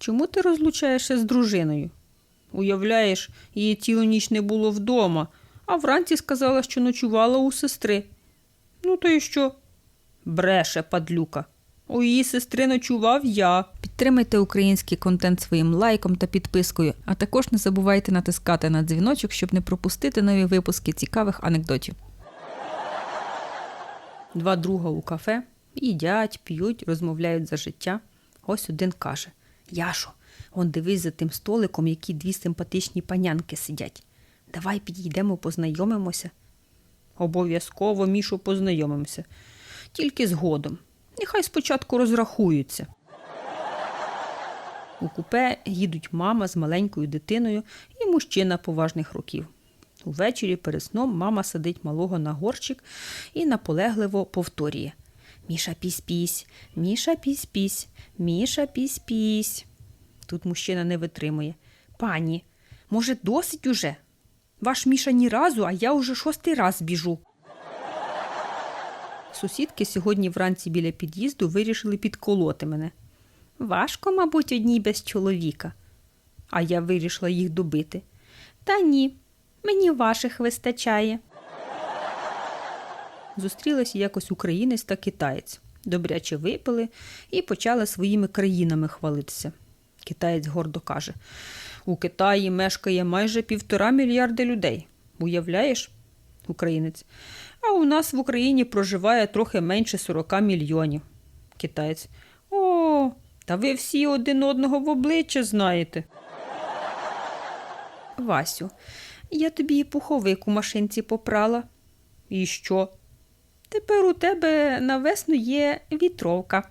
Чому ти розлучаєшся з дружиною? Уявляєш, її цілу ніч не було вдома, а вранці сказала, що ночувала у сестри. Ну, то й що? Бреше, падлюка. У її сестри ночував я. Підтримайте український контент своїм лайком та підпискою, а також не забувайте натискати на дзвіночок, щоб не пропустити нові випуски цікавих анекдотів. Два друга у кафе їдять, п'ють, розмовляють за життя. Ось один каже: Яшо, он дивись за тим столиком, які дві симпатичні панянки сидять. Давай підійдемо, познайомимося. Обов'язково мішу познайомимося. Тільки згодом. Нехай спочатку розрахуються. У купе їдуть мама з маленькою дитиною і мужчина поважних років. Увечері перед сном мама садить малого на горщик і наполегливо повторює Міша пісь-пісь, Міша пісь-пісь, Міша пісь-пісь. Тут мужчина не витримує. Пані, може, досить уже? Ваш Міша ні разу, а я уже шостий раз біжу. Сусідки сьогодні вранці біля під'їзду вирішили підколоти мене. Важко, мабуть, одній без чоловіка. А я вирішила їх добити. Та ні, мені ваших вистачає. Зустрілися якось українець та китаєць. Добряче випили і почали своїми країнами хвалитися. Китаєць гордо каже: у Китаї мешкає майже півтора мільярди людей. Уявляєш? Українець. А у нас в Україні проживає трохи менше 40 мільйонів. Китаєць. О, та ви всі один одного в обличчя знаєте. Васю, я тобі і пуховик у машинці попрала. І що? Тепер у тебе на весну є вітровка.